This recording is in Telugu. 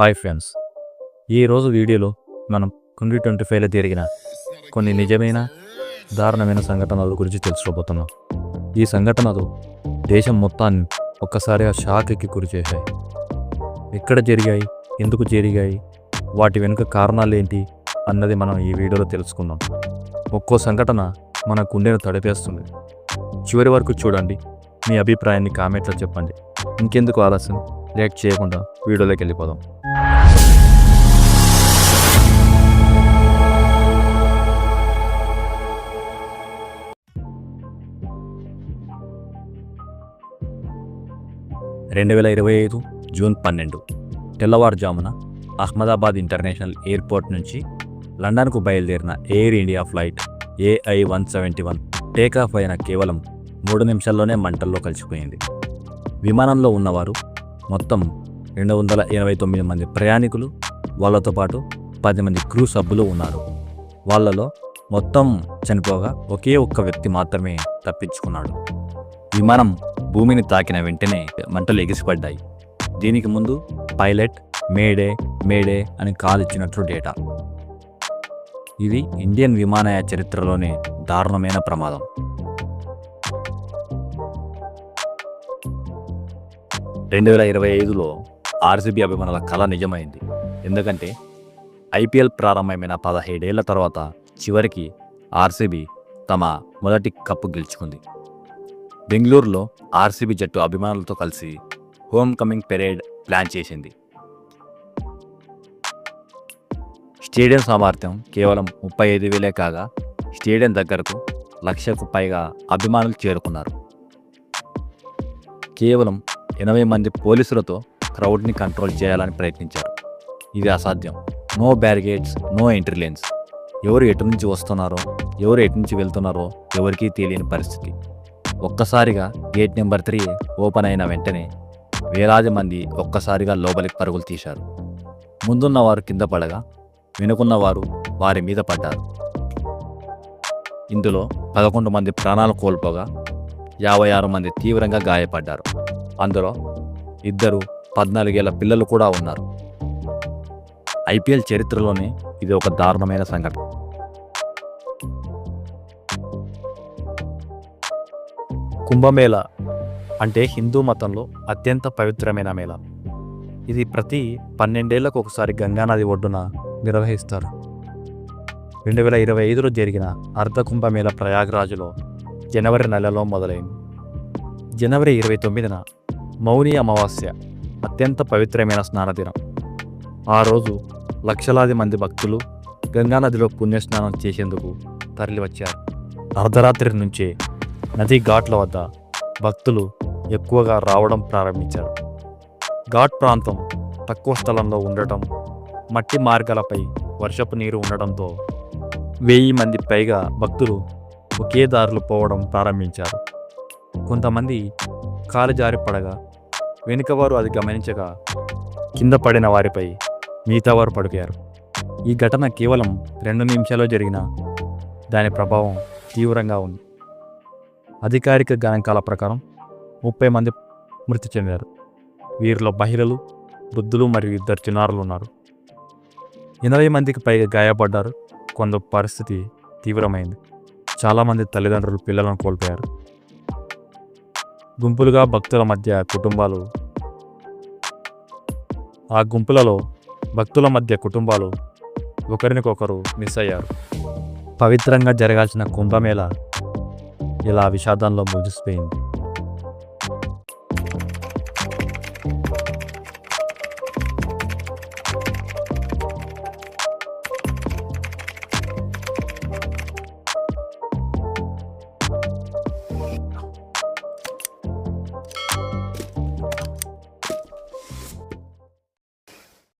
Hi friends. ఈరోజు వీడియోలో మనం కుండి ట్వంటీ ఫైవ్లో జరిగిన కొన్ని నిజమైన దారుణమైన సంఘటనల గురించి తెలుసుకోబోతున్నాం. ఈ సంఘటనలు దేశం మొత్తాన్ని ఒక్కసారిగా షాక్కి గురి చేశాయి ఎక్కడ జరిగాయి ఎందుకు జరిగాయి వాటి వెనుక కారణాలు ఏంటి అన్నది మనం ఈ వీడియోలో తెలుసుకుందాం. ఒక్కో సంఘటన మన గుండెను తడిపేస్తుంది. చివరి వరకు చూడండి మీ అభిప్రాయాన్ని కామెంట్లో చెప్పండి. ఇంకెందుకు ఆలస్యం? రియాక్ట్ చేయకుండా వీడియోలోకి వెళ్ళిపోదాం. రెండు వేల ఇరవై ఐదు జూన్ పన్నెండు తెల్లవారుజామున అహ్మదాబాద్ ఇంటర్నేషనల్ ఎయిర్పోర్ట్ నుంచి లండన్కు బయలుదేరిన air India flight AI one seventy one takeoff అయిన కేవలం మూడు నిమిషాల్లోనే మంటల్లో కలిసిపోయింది. విమానంలో ఉన్నవారు మొత్తం రెండు వందల ఎనభై తొమ్మిది మంది ప్రయాణికులు వాళ్ళతో పాటు పది మంది క్రూ సభ్యులు ఉన్నారు. వాళ్ళలో మొత్తం చనిపోగా ఒకే ఒక్క వ్యక్తి మాత్రమే తప్పించుకున్నాడు. విమానం భూమిని తాకిన వెంటనే మంటలు ఎగిసిపడ్డాయి. దీనికి ముందు పైలట్ మేడే మేడే అని కాల్ ఇచ్చినట్లు డేటా. ఇది ఇండియన్ విమానయాన చరిత్రలోనే దారుణమైన ప్రమాదం. రెండు వేల ఇరవై ఐదులో ఆర్సీబీ అభిమానుల కళ నిజమైంది. ఎందుకంటే ఐపీఎల్ ప్రారంభమైన పదహేడేళ్ళ తర్వాత చివరికి ఆర్సీబీ తమ మొదటి కప్పు గెలుచుకుంది. బెంగళూరులో ఆర్సీబీ జట్టు అభిమానులతో కలిసి హోమ్ కమింగ్ పెరేడ్ ప్లాన్ చేసింది. స్టేడియం సామర్థ్యం కేవలం ముప్పై ఐదు వేలే కాగా స్టేడియం దగ్గరకు లక్షకు పైగా అభిమానులు చేరుకున్నారు. కేవలం ఎనభై మంది పోలీసులతో క్రౌడ్ని కంట్రోల్ చేయాలని ప్రయత్నించారు. ఇది అసాధ్యం. No barricades no entry lanes. ఎవరు ఎటు నుంచి వస్తున్నారో ఎవరు ఎటు నుంచి వెళ్తున్నారో ఎవరికీ తెలియని పరిస్థితి. ఒక్కసారిగా గేట్ నెంబర్ త్రీ ఓపెన్ అయిన వెంటనే వేలాది మంది ఒక్కసారిగా లోపలికి పరుగులు తీశారు. ముందున్న వారు కింద పడగా వెనుకున్న వారు వారి మీద పడ్డారు. ఇందులో పదకొండు మంది ప్రాణాలు కోల్పోగా యాభై ఆరు మంది తీవ్రంగా గాయపడ్డారు. అందులో ఇద్దరు పద్నాలుగేళ్ళ పిల్లలు కూడా ఉన్నారు. ఐపీఎల్ చరిత్రలోనే ఇది ఒక దారుణమైన సంఘటన. కుంభమేళ అంటే హిందూ మతంలో అత్యంత పవిత్రమైన మేళ. ఇది ప్రతి పన్నెండేళ్ళకు ఒకసారి గంగానది ఒడ్డున నిర్వహిస్తారు. రెండు వేల ఇరవై ఐదులో జరిగిన అర్ధ కుంభమేళ ప్రయాగ్రాజ్లో జనవరి నెలలో మొదలైంది. జనవరి ఇరవై తొమ్మిదిన మౌని అమావాస్య అత్యంత పవిత్రమైన స్నానదినం. ఆ రోజు లక్షలాది మంది భక్తులు గంగానదిలో పుణ్యస్నానం చేసేందుకు తరలివచ్చారు. అర్ధరాత్రి నుంచే నదీ ఘాట్ల వద్ద భక్తులు ఎక్కువగా రావడం ప్రారంభించారు. ఘాట్ ప్రాంతం తక్కువ స్థలంలో ఉండటం మట్టి మార్గాలపై వర్షపు నీరు ఉండడంతో వెయ్యి మంది పైగా భక్తులు ఒకే దారులు పోవడం ప్రారంభించారు. కొంతమంది కాలు జారి పడగా వెనుకవారు అది గమనించగా కింద పడిన వారిపై మిగతా వారు పడిపోయారు ఈ ఘటన కేవలం రెండు నిమిషాల్లో జరిగిన దాని ప్రభావం తీవ్రంగా ఉంది. అధికారిక గణాంకాల ప్రకారం ముప్పై మంది మృతి చెందారు. వీరిలో మహిళలు వృద్ధులు మరియు ఇద్దరు చిన్నారులు ఉన్నారు. ఎనభై మందికి పైగా గాయపడ్డారు. కొందరు పరిస్థితి తీవ్రమైంది. చాలామంది తల్లిదండ్రులు పిల్లలను కోల్పోయారు. గుంపులుగా భక్తుల మధ్య కుటుంబాలు ఆ గుంపులలో భక్తుల మధ్య కుటుంబాలు ఒకరినికొకరు మిస్ అయ్యారు. పవిత్రంగా జరగాల్సిన కుంభమేళ ఇలా విషాదంలో ముగిసిపోయింది.